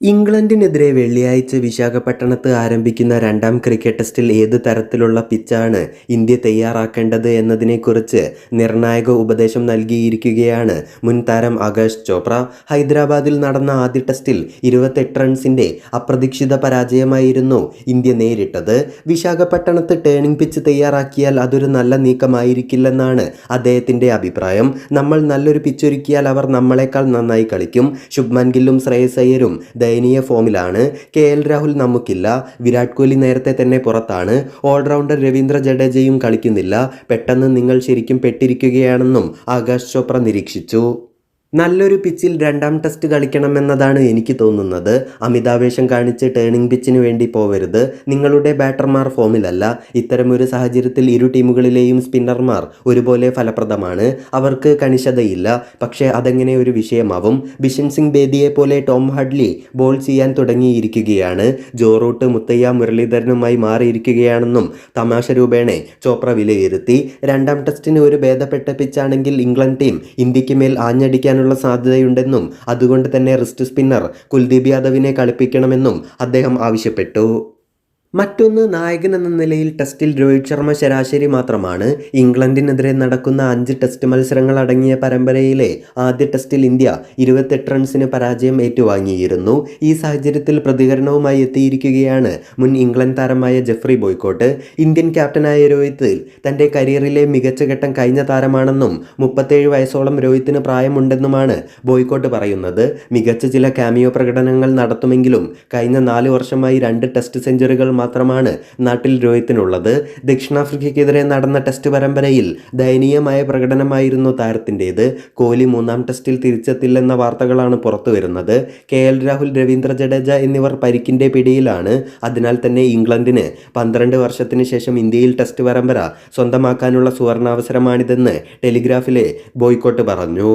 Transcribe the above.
ഇംഗ്ലണ്ടിനെതിരെ വെള്ളിയാഴ്ച വിശാഖപട്ടണത്ത് ആരംഭിക്കുന്ന രണ്ടാം ക്രിക്കറ്റ് ടെസ്റ്റിൽ ഏത് തരത്തിലുള്ള പിച്ചാണ് ഇന്ത്യ തയ്യാറാക്കേണ്ടത് എന്നതിനെക്കുറിച്ച് നിർണായക ഉപദേശം നൽകിയിരിക്കുകയാണ് മുൻ താരം ആകാശ് ചോപ്ര. ഹൈദരാബാദിൽ നടന്ന ആദ്യ ടെസ്റ്റിൽ ഇരുപത്തെട്ട് റൺസിന്റെ അപ്രതീക്ഷിത പരാജയമായിരുന്നു ഇന്ത്യ നേരിട്ടത്. വിശാഖപട്ടണത്ത് ടേണിംഗ് പിച്ച് തയ്യാറാക്കിയാൽ അതൊരു നല്ല നീക്കമായിരിക്കില്ലെന്നാണ് അദ്ദേഹത്തിന്റെ അഭിപ്രായം. നമ്മൾ നല്ലൊരു പിച്ചൊരുക്കിയാൽ അവർ നമ്മളെക്കാൾ നന്നായി കളിക്കും. ശുഭ്മൻ ഗില്ലും ശ്രേയസ് അയ്യരും ദയനീയ ഫോമിലാണ്. കെ എൽ രാഹുൽ നമുക്കില്ല. വിരാട് കോഹ്ലി നേരത്തെ തന്നെ പുറത്താണ്. ഓൾറൗണ്ടർ രവീന്ദ്ര ജഡേജയും കളിക്കുന്നില്ല. പെട്ടെന്ന് നിങ്ങൾ ശരിക്കും പെട്ടിരിക്കുകയാണെന്നും ആകാശ് ചോപ്ര നിരീക്ഷിച്ചു. നല്ലൊരു പിച്ചിൽ രണ്ടാം ടെസ്റ്റ് കളിക്കണമെന്നതാണ് എനിക്ക് തോന്നുന്നത്. അമിതാവേശം കാണിച്ച് ടേണിംഗ് പിച്ചിന് വേണ്ടി പോവരുത്. നിങ്ങളുടെ ബാറ്റർമാർ ഫോമിലല്ല ഇത്തരമൊരു സാഹചര്യത്തിൽ ഇരു ടീമുകളിലെയും സ്പിന്നർമാർ ഒരുപോലെ ഫലപ്രദമാണ്. അവർക്ക് കണിശതയില്ല. പക്ഷേ അതെങ്ങനെ ഒരു വിഷയമാവും? ബിഷൻ സിംഗ് ബേദിയെ പോലെ ടോം ഹഡ്ലി ബോൾ ചെയ്യാൻ തുടങ്ങിയിരിക്കുകയാണ്. ജോറൂട്ട് മുത്തയ്യ മുരളീധരനുമായി മാറിയിരിക്കുകയാണെന്നും തമാശ രൂപേണെ ചോപ്ര വിലയിരുത്തി. രണ്ടാം ടെസ്റ്റിന് ഒരു ഭേദപ്പെട്ട പിച്ചാണെങ്കിൽ ഇംഗ്ലണ്ട് ടീം ഇന്ത്യയ്ക്ക് മേൽ ആഞ്ഞടിക്കാനുള്ള സാധ്യതയുണ്ടെന്നും അതുകൊണ്ട് തന്നെ റിസ്റ്റ് സ്പിന്നർ കുൽദീപ് യാദവിനെ കളിപ്പിക്കണമെന്നും അദ്ദേഹം ആവശ്യപ്പെട്ടു. മറ്റൊന്ന് നായകൻ എന്ന നിലയിൽ ടെസ്റ്റിൽ രോഹിത് ശർമ്മ ശരാശരി മാത്രമാണ്. ഇംഗ്ലണ്ടിനെതിരെ നടക്കുന്ന അഞ്ച് ടെസ്റ്റ് മത്സരങ്ങൾ അടങ്ങിയ പരമ്പരയിലെ ആദ്യ ടെസ്റ്റിൽ ഇന്ത്യ ഇരുപത്തെട്ട് റൺസിന് പരാജയം ഏറ്റുവാങ്ങിയിരുന്നു. ഈ സാഹചര്യത്തിൽ പ്രതികരണവുമായി എത്തിയിരിക്കുകയാണ് മുൻ ഇംഗ്ലണ്ട് താരമായ ജെഫ്രി ബോയ്ക്കോട്ട്. ഇന്ത്യൻ ക്യാപ്റ്റനായ രോഹിത് തന്റെ കരിയറിലെ മികച്ച ഘട്ടം കഴിഞ്ഞ താരമാണെന്നും മുപ്പത്തേഴ് വയസ്സോളം രോഹിത്തിന് പ്രായമുണ്ടെന്നുമാണ് ബോയ്ക്കോട്ട് പറയുന്നത്. മികച്ച ചില കാമിയോ പ്രകടനങ്ങൾ നടത്തുമെങ്കിലും കഴിഞ്ഞ നാല് വർഷമായി രണ്ട് ടെസ്റ്റ് സെഞ്ചുറികൾ മാത്രമാണ് നാട്ടിൽ രോഹിത്തിനുള്ളത്. ദക്ഷിണാഫ്രിക്കയ്ക്കെതിരെ നടന്ന ടെസ്റ്റ് പരമ്പരയിൽ ദയനീയമായ പ്രകടനമായിരുന്നു താരത്തിന്റേത്. കോഹ്ലി മൂന്നാം ടെസ്റ്റിൽ തിരിച്ചെത്തില്ലെന്ന വാർത്തകളാണ് പുറത്തു വരുന്നത് കെ എൽ രാഹുൽ രവീന്ദ്ര ജഡേജ എന്നിവർ പരിക്കിന്റെ പിടിയിലാണ്. അതിനാൽ തന്നെ ഇംഗ്ലണ്ടിന് പന്ത്രണ്ട് വർഷത്തിന് ശേഷം ഇന്ത്യയിൽ ടെസ്റ്റ് പരമ്പര സ്വന്തമാക്കാനുള്ള സുവർണാവസരമാണിതെന്ന് ടെലിഗ്രാഫിലെ ബോയ്ക്കോട്ട് പറഞ്ഞു.